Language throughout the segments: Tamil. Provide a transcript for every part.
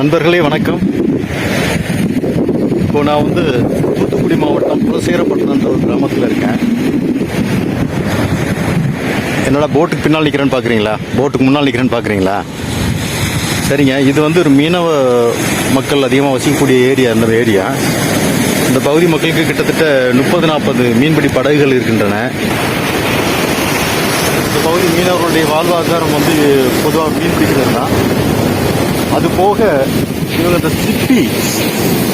நண்பர்களே வணக்கம். இப்போ நான் வந்து தூத்துக்குடி மாவட்டம் குலசேகரப்பட்டினம்ன்ற ஒரு கிராமத்தில் இருக்கேன். என்னடா போட்டுக்கு பின்னால் நிற்கிறேன்னு பார்க்குறீங்களா போட்டுக்கு முன்னால் நிற்கிறேன்னு பார்க்குறீங்களா சரிங்க. இது வந்து ஒரு மீனவ மக்கள் அதிகமாக வசிக்கக்கூடிய ஏரியா இந்த ஏரியா இந்த பகுதி மக்களுக்கு கிட்டத்தட்ட முப்பது நாற்பது மீன்பிடி படகுகள் இருக்கின்றன. இந்த பகுதி மீனவர்களுடைய வாழ்வாதாரம் வந்து பொதுவாக மீன் பிடிக்கிறது தான். அது போக இவங்க இந்த சிப்பி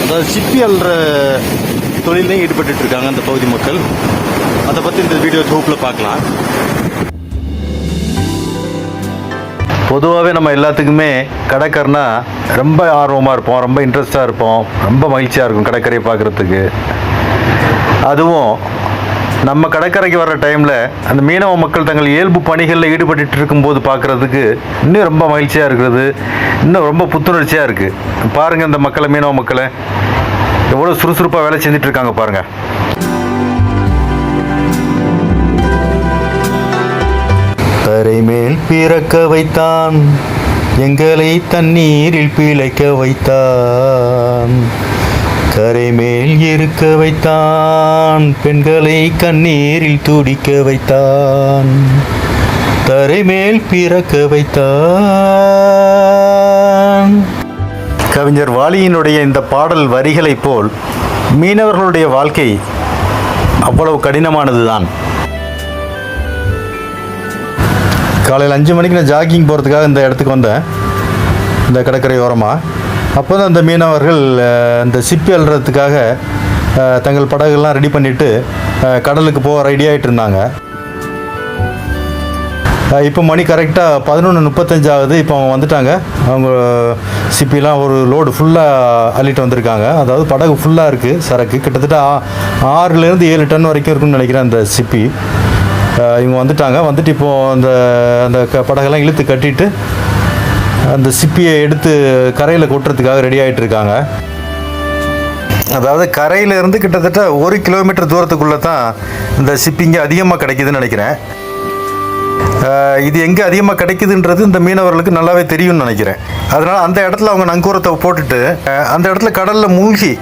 அதாவது சிப்பி அல்ற தொழிலையும் ஈடுபட்டு இருக்காங்க அந்த பகுதி மக்கள். அதை பற்றி இந்த வீடியோ தொகுப்பில் பார்க்கலாம். பொதுவாகவே நம்ம எல்லாத்துக்குமே கடற்கரைனா ரொம்ப ஆர்வமாக இருப்போம் ரொம்ப இன்ட்ரெஸ்டாக இருப்போம் ரொம்ப மகிழ்ச்சியாக இருக்கும் கடற்கரையை பார்க்குறதுக்கு. அதுவும் நம்ம கடற்கரைக்கு வர டைமில் அந்த மீனவ மக்கள் தங்கள் இயல்பு பணிகளில் ஈடுபட்டு இருக்கும்போது பார்க்குறதுக்கு இன்னும் ரொம்ப மகிழ்ச்சியாக இருக்கிறது. இன்னும் ரொம்ப புத்துணர்ச்சியாக இருக்குது பாருங்கள் இந்த மக்களை மீனவ மக்களை. எவ்வளோ சுறுசுறுப்பாக வேலை செஞ்சுட்டு இருக்காங்க பாருங்கள் தரை மேல் பிறக்க வைத்தான். எங்களை தண்ணீரில் பிழைக்க வைத்தான். கரை மேல் இருக்க வைத்தான் பெண்களை கண்ணீரில் துடிக்க வைத்தான். தரை மேல் பிறக்க வைத்தான். கவிஞர் வாலியினுடைய இந்த பாடல் வரிகளைப் போல் மீனவர்களுடைய வாழ்க்கை அவ்வளவு கடினமானதுதான். காலையில் அஞ்சு மணிக்கு நான் ஜாகிங் போகிறதுக்காக இந்த இடத்துக்கு வந்தேன். இந்த கடற்கரை ஓரமாக அப்போ தான் அந்த மீனவர்கள் அந்த இந்த சிப்பி அல்றதுக்காக தங்கள் படகுலாம் ரெடி பண்ணிவிட்டு கடலுக்கு போக ரெடி ஆகிட்டு இருந்தாங்க. இப்போ மணி கரெக்டாக பதினொன்று முப்பத்தஞ்சு ஆகுது. இப்போ அவங்க வந்துட்டாங்க. அவங்க சிப்பிலாம் ஒரு லோடு ஃபுல்லாக அள்ளிட்டு வந்திருக்காங்க. அதாவது படகு ஃபுல்லாக இருக்குது சரக்கு. கிட்டத்தட்ட ஆ- ஆறுலேருந்து ஏழு டன் வரைக்கும் இருக்குன்னு நினைக்கிறேன் அந்த சிப்பி. இவங்க வந்துட்டாங்க. வந்துட்டு இப்போது அந்த அந்த க- படகெல்லாம் இழுத்து கட்டிட்டு அந்த சிப்பியை எடுத்து கரையில் கொட்டுறதுக்காக ரெடி ஆகிட்டு இருக்காங்க அதாவது கரையிலேருந்து கிட்டத்தட்ட ஒரு கிலோமீட்டர் தூரத்துக்குள்ளே தான் இந்த சிப்பிங்க அதிகமாக கிடைக்குதுன்னு நினைக்கிறேன். இது எங்கே அதிகமாக கிடைக்குதுன்றது இந்த மீனவர்களுக்கு நல்லாவே தெரியும்னு நினைக்கிறேன். அதனால் அந்த இடத்துல அவங்க நங்கூரத்தை போட்டுட்டு அந்த இடத்துல கடலில் மூழ்கி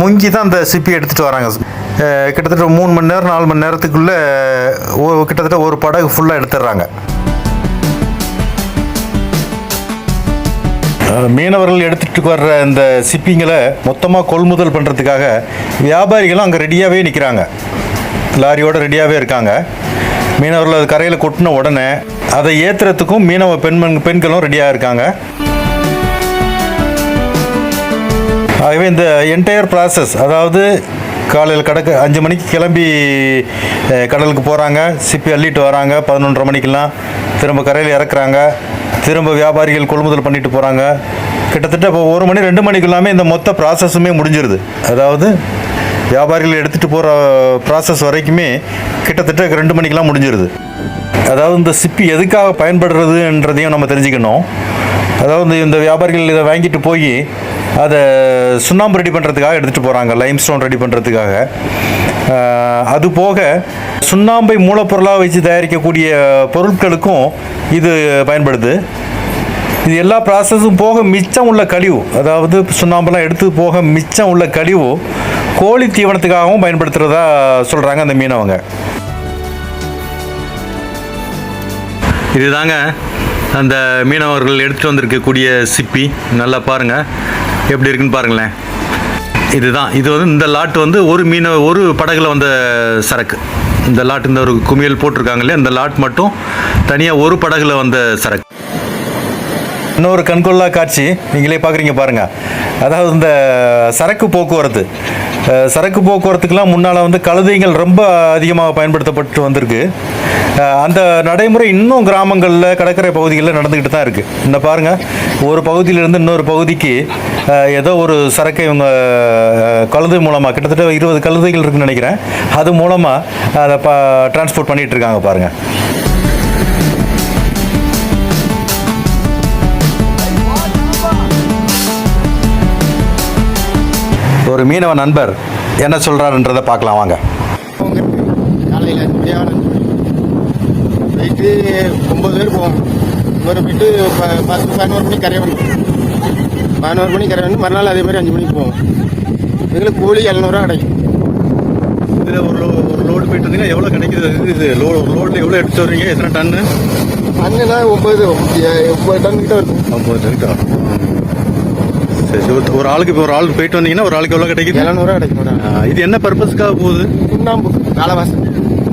முங்கி தான் அந்த சிப்பி எடுத்துகிட்டு வராங்க. கிட்டத்தட்ட மூணு மணி நேரம் நாலு மணி நேரத்துக்குள்ளே கிட்டத்தட்ட ஒரு படகு ஃபுல்லாக எடுத்துடுறாங்க. மீனவர்கள் எடுத்துகிட்டு வர்ற இந்த சிப்பிங்களை மொத்தமாக கொள்முதல் பண்ணுறதுக்காக வியாபாரிகளும் அங்கே ரெடியாகவே நிற்கிறாங்க லாரியோட ரெடியாகவே இருக்காங்க. மீனவர்கள் அது கரையில் கொட்டின உடனே அதை ஏற்றுறதுக்கும் மீனவ பெண்மண் பெண்களும் ரெடியாக இருக்காங்க. ஆகவே இந்த என்டையர் ப்ராசஸ் அதாவது காலையில் கடக்க அஞ்சு மணிக்கு கிளம்பி கடலுக்கு போகிறாங்க சிப்பி அள்ளிட்டு வராங்க. பதினொன்றரை மணிக்கெல்லாம் திரும்ப கரையில் இறக்குறாங்க. திரும்ப வியாபாரிகள் கொள்முதல் பண்ணிட்டு போகிறாங்க கிட்டத்தட்ட இப்போ ஒரு மணி ரெண்டு மணிக்குள்ளாமே இந்த மொத்த ப்ராசஸுமே முடிஞ்சிருது. அதாவது வியாபாரிகள் எடுத்துகிட்டு போகிற ப்ராசஸ் வரைக்குமே கிட்டத்தட்ட ரெண்டு மணிக்கெலாம் முடிஞ்சிருது. அதாவது இந்த சிப்பி எதுக்காக பயன்படுறதுன்றதையும் நம்ம தெரிஞ்சுக்கணும். அதாவது இந்த வியாபாரிகள் இதை வாங்கிட்டு போய் அதை சுண்ணாம்பு ரெடி பண்ணுறதுக்காக எடுத்துகிட்டு போகிறாங்க லைம் ஸ்டோன் ரெடி பண்ணுறதுக்காக அது போக சுண்ணாம்பை மூலப்பொருளாக வச்சு தயாரிக்கக்கூடிய பொருட்களுக்கும் இது பயன்படுது. இது எல்லா ப்ராசஸும் போக மிச்சம் உள்ள கழிவு அதாவது சுண்ணாம்பெல்லாம் எடுத்து போக மிச்சம் உள்ள கழிவு கோழி தீவனத்துக்காகவும் பயன்படுத்துகிறதா சொல்கிறாங்க அந்த மீனவங்க. இதுதாங்க அந்த மீனவர்கள் எடுத்துகிட்டு வந்திருக்கக்கூடிய சிப்பி. நல்லா பாருங்கள் எப்படி இருக்குன்னு பாருங்களேன். இதுதான். இது வந்து இந்த லாட் வந்து ஒரு மீன ஒரு படகுல வந்த சரக்கு. இந்த லாட் இந்த ஒரு குமியல் போட்டிருக்காங்க இல்லையா? இந்த லாட் மட்டும் தனியாக ஒரு படகுல வந்த சரக்கு. இன்னொரு கண்கொள்ளா காட்சி நீங்களே பார்க்குறீங்க பாருங்கள் அதாவது இந்த சரக்கு போக்குவரத்து. சரக்கு போக்குவரத்துக்கெல்லாம் முன்னால் வந்து கழுதைகள் ரொம்ப அதிகமாக பயன்படுத்தப்பட்டு வந்திருக்கு. அந்த நடைமுறை இன்னும் கிராமங்களில் கடற்கரை பகுதிகளில் நடந்துக்கிட்டு தான் இருக்குது இந்த பாருங்கள் ஒரு பகுதியிலிருந்து இன்னொரு பகுதிக்கு ஏதோ ஒரு சரக்கை இவங்க கழுது கழுதை மூலமாக கிட்டத்தட்ட இருபது கழுதைகள் இருக்குன்னு நினைக்கிறேன். அது மூலமாக அதை ப டிரான்ஸ்போர்ட் பண்ணிகிட்டு இருக்காங்க பாருங்கள் ஒரு மீனவ நண்பர் என்ன சொல்கிறாருன்றதை பார்க்கலாம் வாங்க. போங்க காலையில் தியானம் போயிட்டு ஒம்பது பேர் போவோம். ஒரு போயிட்டு ப- பத்து பதினோரு மணிக்கு கரை வந்து பதினோரு மணிக்கு கரை வந்து மறுநாள் அதே மாதிரி அஞ்சு மணிக்கு போவோம். எங்களுக்கு கூலி எழுநூறுவா கிடைக்கும். இதில் ஒரு லோ- ஒரு லோடு போயிட்டு வந்தீங்கன்னா எவ்வளோ கிடைக்குது? இது லோ லோடில் எவ்வளோ எடுத்து வர்றீங்க? எத்தனை டன்னு? அங்கன்னா ஒம்பது ஒம்பது டன் கிட்ட இருக்கும் ஐம்பது டன் சரி சரி. ஒரு- ஆளுக்கு இப்போ ஒரு ஆளுக்கு போயிட்டு வந்தீங்கன்னா ஒரு ஆளுக்கு எவ்வளோ கிடைக்குது? எழுநூறுவா கிடைக்கும் இது என்ன பர்பஸ்க்காக போகுது? சுண்ணாம்பு காலவாசம்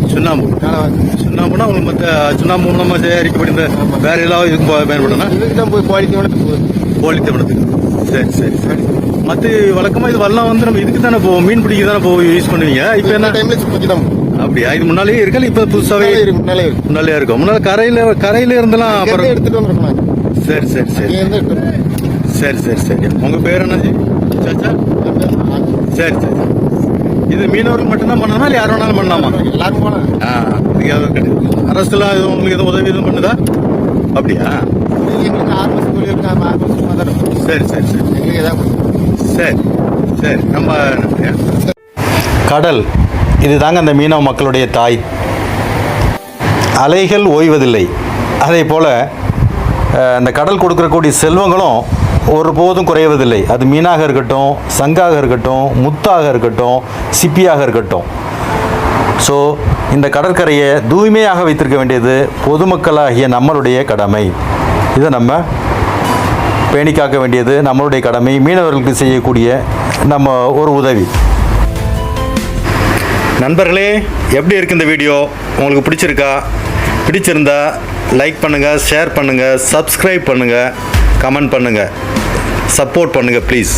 சுண்ணாம்பு. காலவாசம் சுண்ணாம்புனா உங்களுக்கு மற்ற சுண்ணாம்பு மூலமாக தயாரிக்கப்படுகிற வேற ஏதாவது இதுக்கு பயன்படும்னா? இதுக்கு தான் போய் குவாலிட்டி போகுது. கோழி தவணத்துக்கு சரி சரி. சரி. மற்ற வழக்கமாக இது வரலாம் வந்து நம்ம இதுக்கு தானே போவோம்? மீன் பிடிக்க தானே போய் யூஸ் பண்ணுவீங்க? இப்போ இந்த என்ன? டைம்ல தான் போகும். அப்படியா? இது முன்னாலேயே இருக்கா? இல்லை இப்போ புதுசாகவே முன்னாலே முன்னாலே இருக்கு. முன்னாலே இருக்கும் முன்னால கரையில் கரையில் இருந்தெல்லாம் அப்புறம் எடுத்துட்டு வந்துருக்கோம் சரி சரி சரி. சரி சரி சரி. உங்கள் பேர் என்னது? சாச்சா? சரி சரி இது மீனவர்கள் மட்டும்தான் பண்ணணுமா இல்லை யார் வேணாலும் பண்ணலாமா? எல்லாரும் போனா ஆ இதுக்கு எதுவும் கிடையாது அரசுலாம் எதுவும் உங்களுக்கு எதுவும் உதவி எதுவும் பண்ணுதா? அப்படியா? சரி சரி சரி. சரி சரி. நன்றியா கடல் இதுதாங்க அந்த மீனவ மக்களுடைய தாய். அலைகள் ஓய்வதில்லை. அதே போல் அந்த கடல் கொடுக்கக்கூடிய செல்வங்களும் ஒருபோதும் குறைவதில்லை. அது மீனாக இருக்கட்டும் சங்காக இருக்கட்டும் முத்தாக இருக்கட்டும் சிப்பியாக இருக்கட்டும். ஸோ இந்த கடற்கரையை தூய்மையாக வைத்திருக்க வேண்டியது பொதுமக்களாகிய நம்மளுடைய கடமை. இதை நம்ம பேணி காக்க வேண்டியது நம்மளுடைய கடமை. மீனவர்களுக்கு செய்யக்கூடிய நம்ம ஒரு உதவி. நண்பர்களே எப்படி இருக்கு இந்த வீடியோ? உங்களுக்கு பிடிச்சிருக்கா? பிடிச்சிருந்தா லைக் பண்ணுங்கள் ஷேர் பண்ணுங்கள் சப்ஸ்கிரைப் பண்ணுங்கள் கமெண்ட் பண்ணுங்கள் சப்போர்ட் பண்ணுங்கள் ப்ளீஸ்